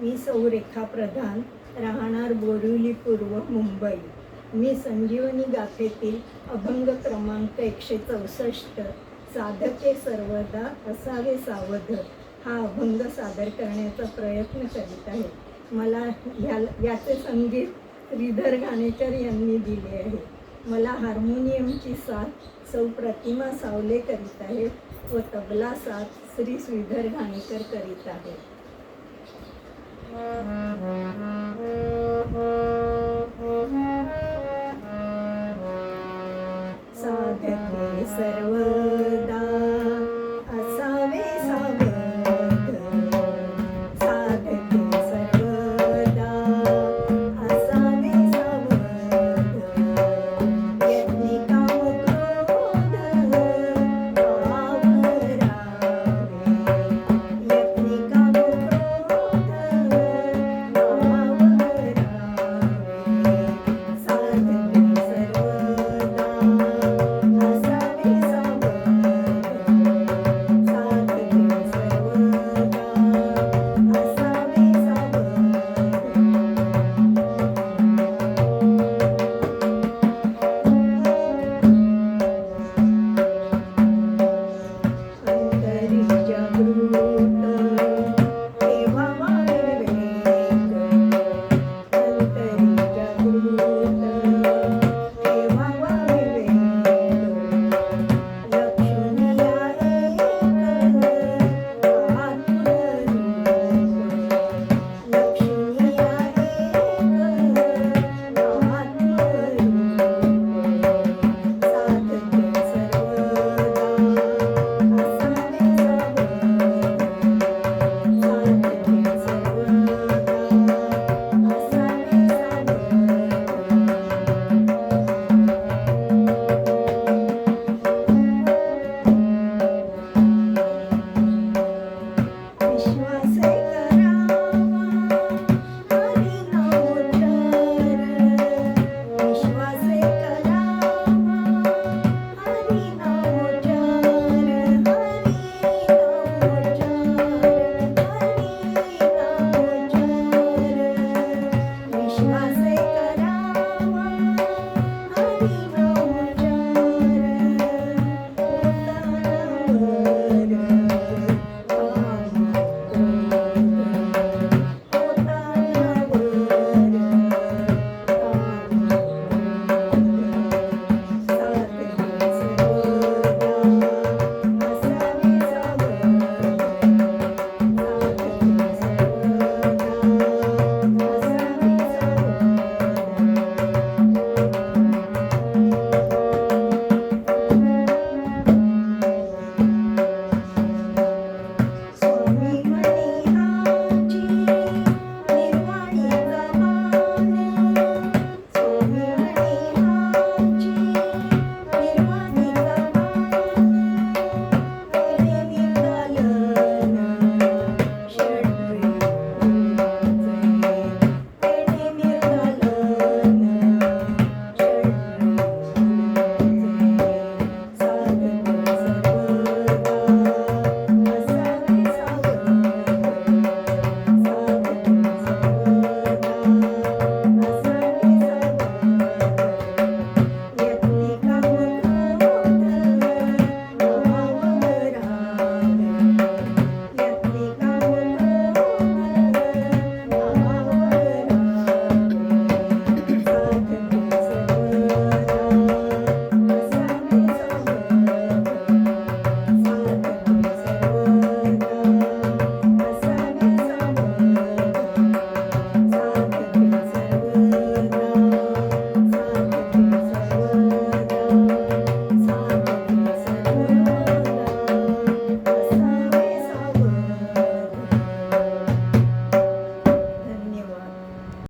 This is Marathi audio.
मी सौ रेखा प्रधान राहणार बोरिवली पूर्व मुंबई. मी संजीवनी गाथेतील अभंग क्रमांक एकशे चौसष्ट साधके सर्वदा असावे सावध हा अभंग सादर करण्याचा प्रयत्न करीत आहे. मला ह्या याचे संगीत श्रीधर घाणेकर यांनी दिले आहे. मला हार्मोनियमची साथ सौ प्रतिमा सावले करीत आहेत व तबला साथ श्री श्रीधर घाणेकर करीत आहे. Thank you.